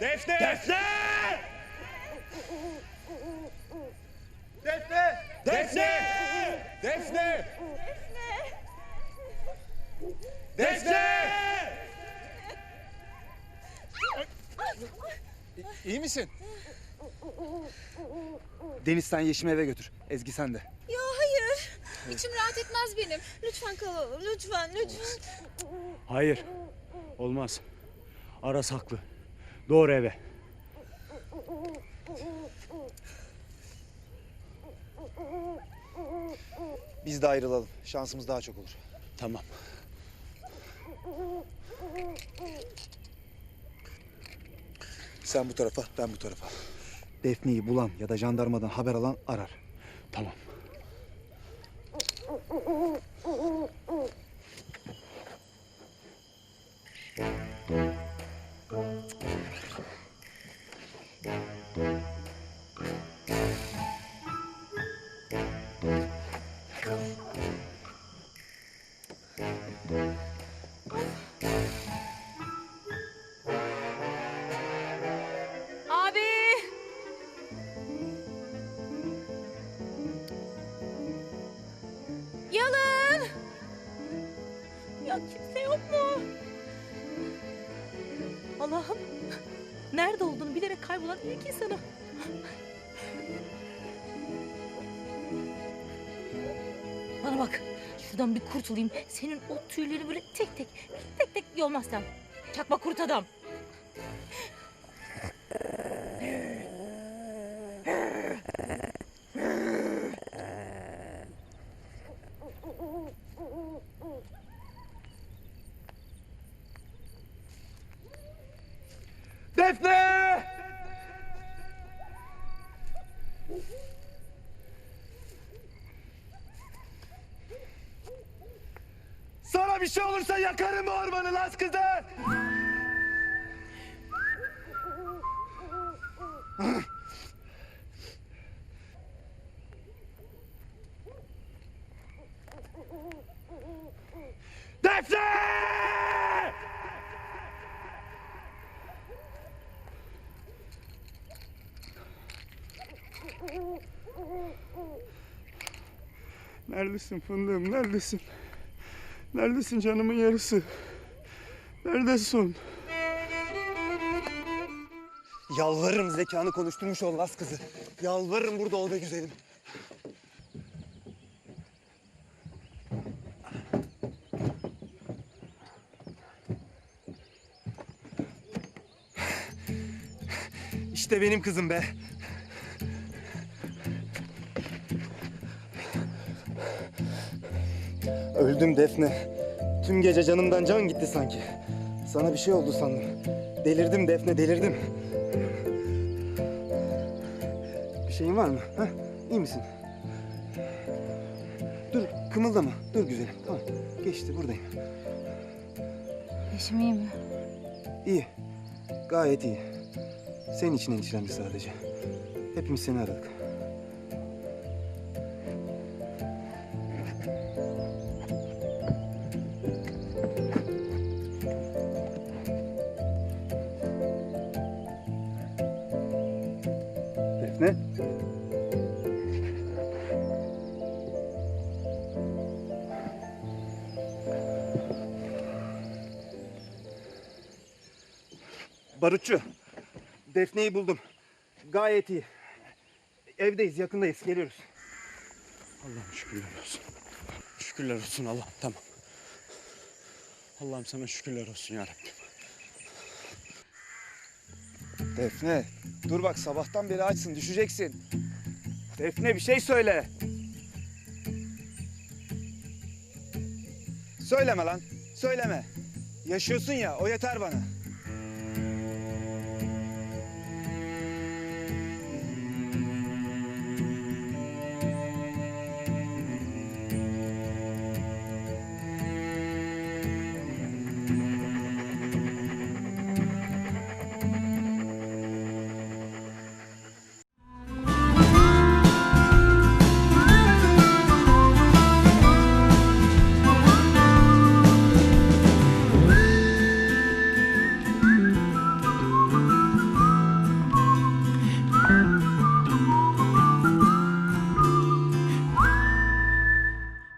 Defne! Defne! Defne! Defne! Defne! Defne! İyi misin? Deniz sen Yeşim'i eve götür. Ezgi sen de. Ya hayır. İçim rahat etmez benim. Lütfen kalalım. Lütfen, lütfen. Hayır. Olmaz. Aras haklı. Doğru eve. Biz de ayrılalım. Şansımız daha çok olur. Tamam. Sen bu tarafa, ben bu tarafa. Defne'yi bulan ya da jandarmadan haber alan arar. Tamam. Ya kimse yok mu? Allah'ım nerede olduğunu bilerek kaybolan ilk insanım. Bana bak şuradan bir kurtulayım. Senin o tüyleri böyle tek tek tek tek yolmazsam. Çakma kurt adam. Defne! Sana bir şey olursa yakarım bu ormanı las kızı! Defne! Neredesin fındığım? Neredesin? Neredesin canımın yarısı? Neredesin? Yalvarırım zekanı konuşturmuş ol las kızı. Yalvarırım burada ol be güzelim. İşte benim kızım be. Öldüm Defne. Tüm gece canımdan can gitti sanki. Sana bir şey oldu sandım. Delirdim Defne, delirdim. Bir şeyin var mı? Ha? İyi misin? Dur, kımıldama. Dur güzelim. Tamam. Geçti, buradayım. Eşim iyi mi? İyi. Gayet iyi. Senin için endişelendi sadece. Hepimiz seni aradık. Defne. Barutçu. Defne'yi buldum. Gayet iyi. Evdeyiz, yakındayız. Geliyoruz. Allah'ım şükürler olsun. Şükürler olsun Allah'ım tamam. Allah'ım sana şükürler olsun ya Rabbim. Defne, dur bak sabahtan beri açsın, düşeceksin. Defne bir şey söyle. Söyleme lan, söyleme. Yaşıyorsun ya, o yeter bana.